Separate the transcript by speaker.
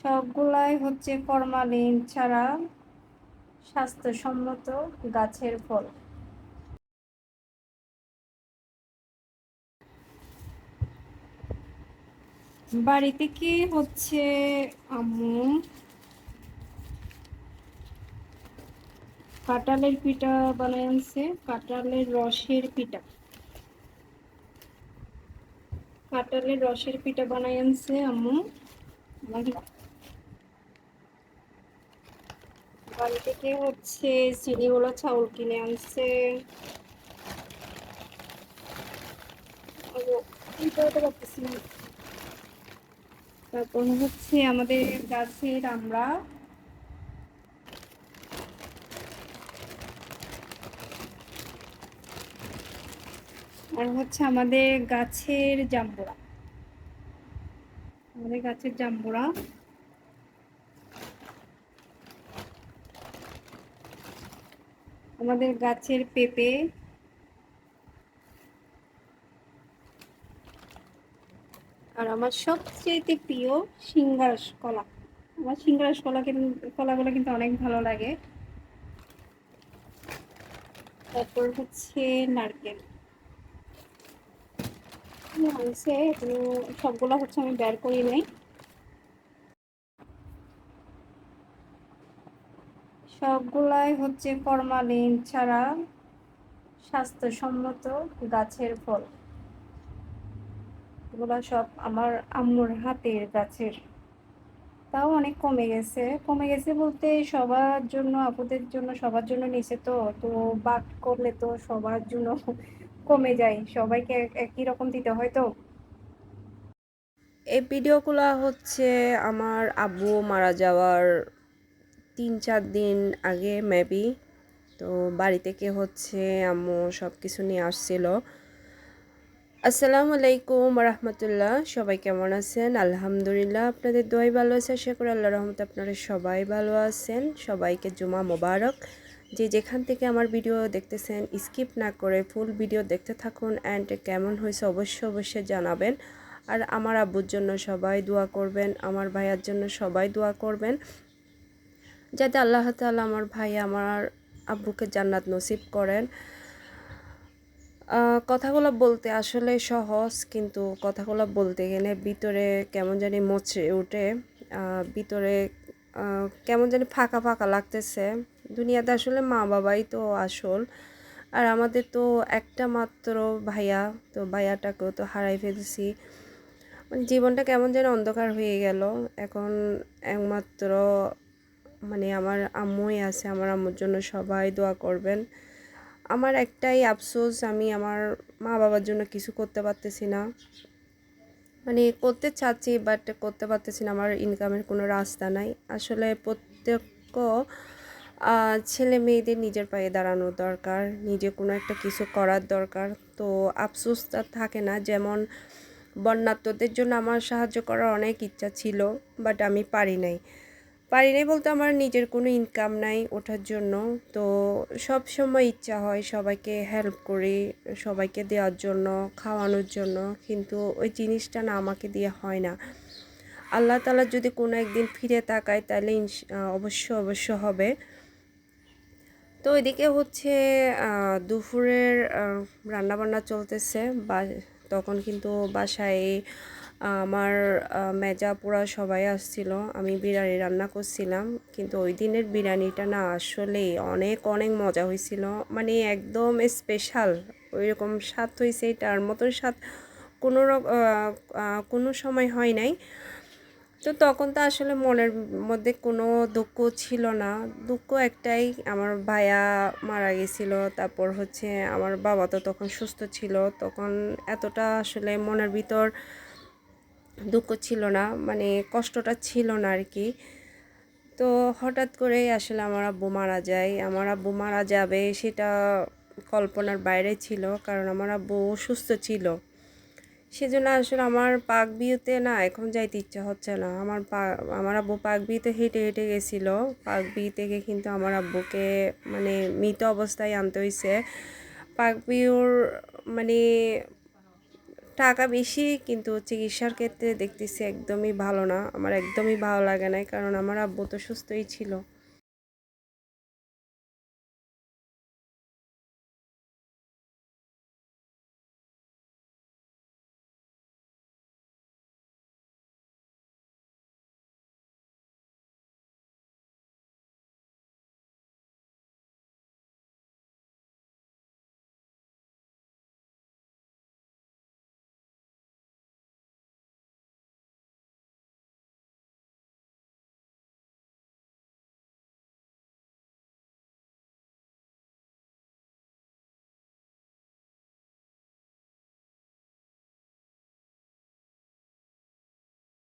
Speaker 1: সবগুলাই হচ্ছে ফরমালিন ছাড়া স্বাস্থ্যসম্মত গাছের ফল। বাড়িতে কি হচ্ছে, আম্মু? কাঁঠালের পিঠা বানাই আনছে, কাঁঠালের রসের পিঠা। কাঁটালের রসের পিঠা বানাই আনছে আম্মু। বাড়ি থেকে হচ্ছে? চিনিগুলো চাউল কিনে আনছে। তারপর হচ্ছে আমাদের গাছের আমরা আর হচ্ছে আমাদের গাছের জাম্বুরা। আমাদের গাছের জাম্বুরা। আমাদের গাছের পেঁপে। আর আমার সবচেয়ে প্রিয় সিঙ্গারস কলা আমার সিঙ্গারস কলা কলাগুলো কিন্তু অনেক ভালো লাগে। তারপর হচ্ছে নারকেল। আনছে সবগুলো হচ্ছে আমি বের করি নাই। সবগুলাই হচ্ছে ফরমালিন ছাড়া স্বাস্থ্যসম্মত গাছের ফল। এগুলো সব আমার আম্মুর হাতের গাছের। তাও অনেক কমে গেছে। কমে গেছে বলতে সবার জন্য, আপুদের জন্য, সবার জন্য নিচে তো তো বাদ করলে তো সবার জন্য কমে যায়। সবাইকে একই রকম দিতে হয় তো।
Speaker 2: এই ভিডিওগুলো হচ্ছে আমার আব্বু মারা যাওয়ার তিন চার দিন আগে মেবি তো বাড়ি থেকে হচ্ছে, আম্মু সব কিছু নিয়ে আসছিল। আসসালামু আলাইকুম রহমতুল্লাহ, সবাই কেমন আছেন? আলহামদুলিল্লাহ আপনাদের দোয়াই ভালো আছে, আশা করি আল্লাহ রহমত আপনারা সবাই ভালো আছেন। সবাইকে জুমা মোবারক। যে যেখান থেকে আমার ভিডিও দেখতেছেন, স্কিপ না করে ফুল ভিডিও দেখতে থাকুন অ্যান্ড কেমন হয়েছে অবশ্যই অবশ্যই জানাবেন। আর আমার আব্বুর জন্য সবাই দোয়া করবেন, আমার ভাইয়ার জন্য সবাই দোয়া করবেন। যাতে আল্লাহ তালা আমার ভাই, আমার আব্বুকে জান্নাত নসিব করেন। কথাগুলো বলতে আসলে সহজ, কিন্তু কথাগুলো বলতে গেলে ভিতরে কেমন জানি মচে উঠে ভিতরে কেমন জানি ফাঁকা ফাঁকা লাগতেছে। দুনিয়াতে আসলে মা বাবাই তো আসল। আর আমাদের তো একটা মাত্র ভাইয়া, তো ভাইয়াটাকেও তো হারাই ফেলছি। মানে জীবনটা কেমন যেন অন্ধকার হয়ে গেল। এখন একমাত্র মানে আমার আম্মুই আছে, আমার আম্মুর জন্য সবাই দোয়া করবেন। আমার একটাই আফসোস, আমি আমার মা বাবার জন্য কিছু করতে পারতেছি না। মানে করতে চাচ্ছি বাট করতে পারতেছি না, আমার ইনকামের কোনো রাস্তা নাই। আসলে প্রত্যেক ছেলে মেয়েদের নিজের পায়ে দাঁড়ানোর দরকার, নিজে কোনো একটা কিছু করার দরকার। তো আফসোসটা থাকে না, যেমন বন্যাত্মদের জন্য আমার সাহায্য করার অনেক ইচ্ছা ছিল বাট আমি পারি নাই। পারি নাই বলতে আমার নিজের কোনো ইনকাম নাই ওঠার জন্য। তো সব সময় ইচ্ছা হয় সবাইকে হেল্প করি, সবাইকে দেওয়ার জন্য, খাওয়ানোর জন্য। কিন্তু ওই জিনিসটা না আমাকে দিয়ে হয় না। আল্লাহ তালা যদি কোনো একদিন ফিরে তাকায় তাহলে অবশ্য অবশ্য হবে। তো এদিকে হচ্ছে দুপুরের রান্নাবান্না চলতেছে। বা, তখন কিন্তু বাসায় আমার মেজা পোড়া সবাই আসছিল। আমি বিরিয়ানি রান্না করছিলাম, কিন্তু ওই দিনের বিরিয়ানিটা না আসলে অনেক অনেক মজা হয়েছিল। মানে একদম স্পেশাল ওই রকম স্বাদ হয়েছে, এটার মতন স্বাদ কোনো কোনো সময় হয় নাই। তো তখন তো আসলে মনের মধ্যে কোনো দুঃখ ছিল না। দুঃখ একটাই, আমার ভাইয়া মারা গেছিল, তারপর হচ্ছে আমার বাবা তো তখন সুস্থ ছিল। তখন এতটা আসলে মনের ভিতর দুঃখ ছিল না মানে কষ্টটা ছিল না আর কি। তো হঠাৎ করেই আসলে আমার আব্বু মারা যায়। আমার আব্বু মারা যাবে সেটা কল্পনার বাইরে ছিল, কারণ আমার আব্বু অসুস্থ ছিল। সেজন্য আসলে আমার পাক বিয়েতে না এখন যাইতে ইচ্ছা হচ্ছে না। আমার পা, আমার আব্বু পাক বিয়েতে হেঁটে হেঁটে গেছিল। পাক বিয়ে থেকে কিন্তু আমার আব্বুকে মানে মৃত অবস্থায় আনতে হয়েছে পাক বিউর মানে টাকা বেশি, কিন্তু চিকিৎসার ক্ষেত্রে দেখতেছি একদমই ভালো না। আমার একদমই ভালো লাগে নাই, কারণ আমার আব্বু তো সুস্থই ছিল।